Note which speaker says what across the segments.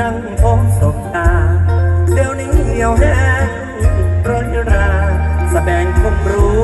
Speaker 1: นั่งพบศบตา เดี๋ยวนี้เหี่ยวแห้งร้อยราสแสดงคมรู้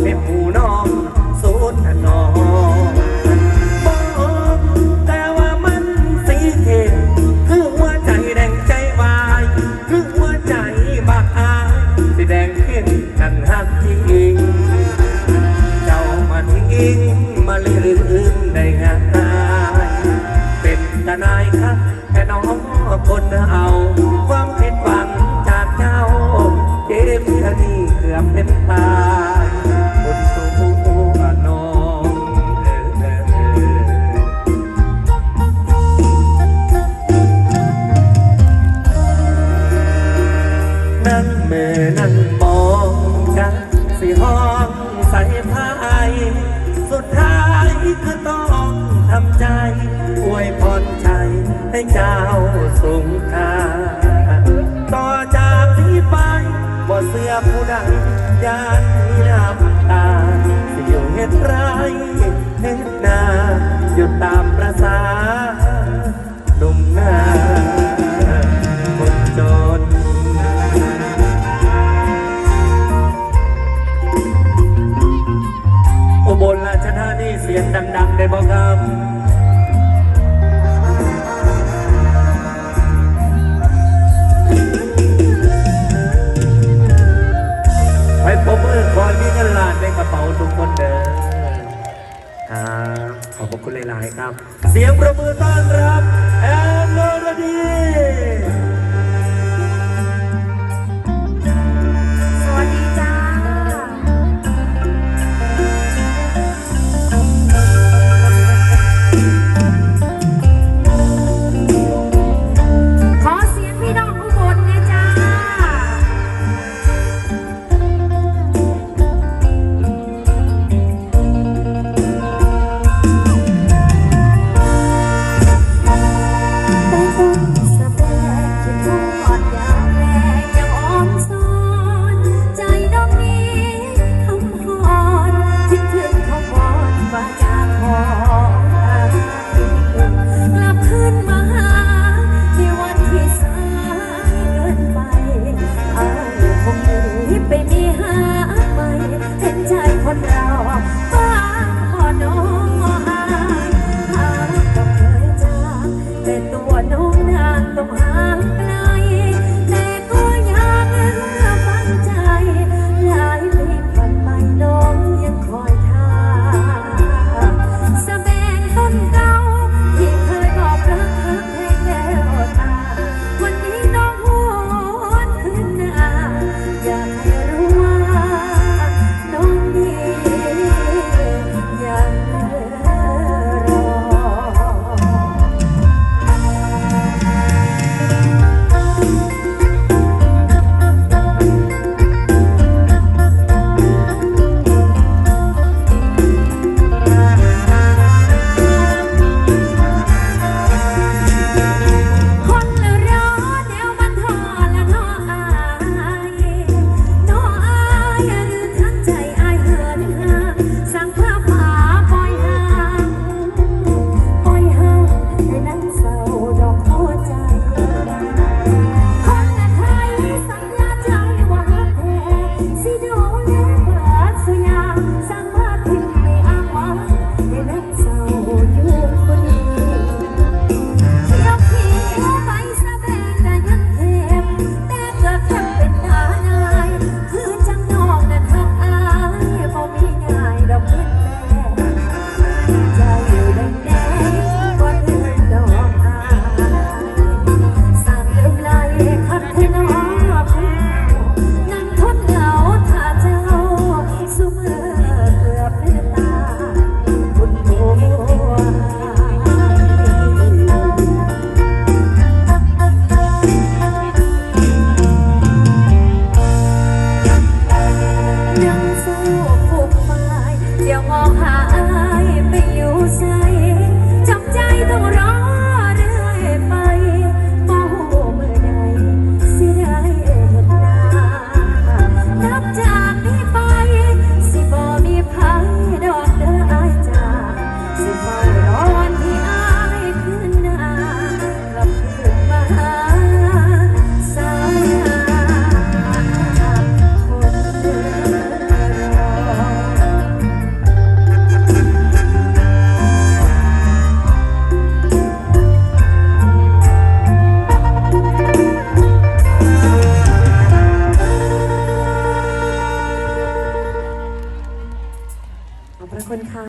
Speaker 1: me เธอต้องทำใจอวยพรใจให้เจ้าสุงกาต่อจากนี้ไปบ่เสื้อผู้ใดยานนิราายครับ เสียงประมือต้อนรับ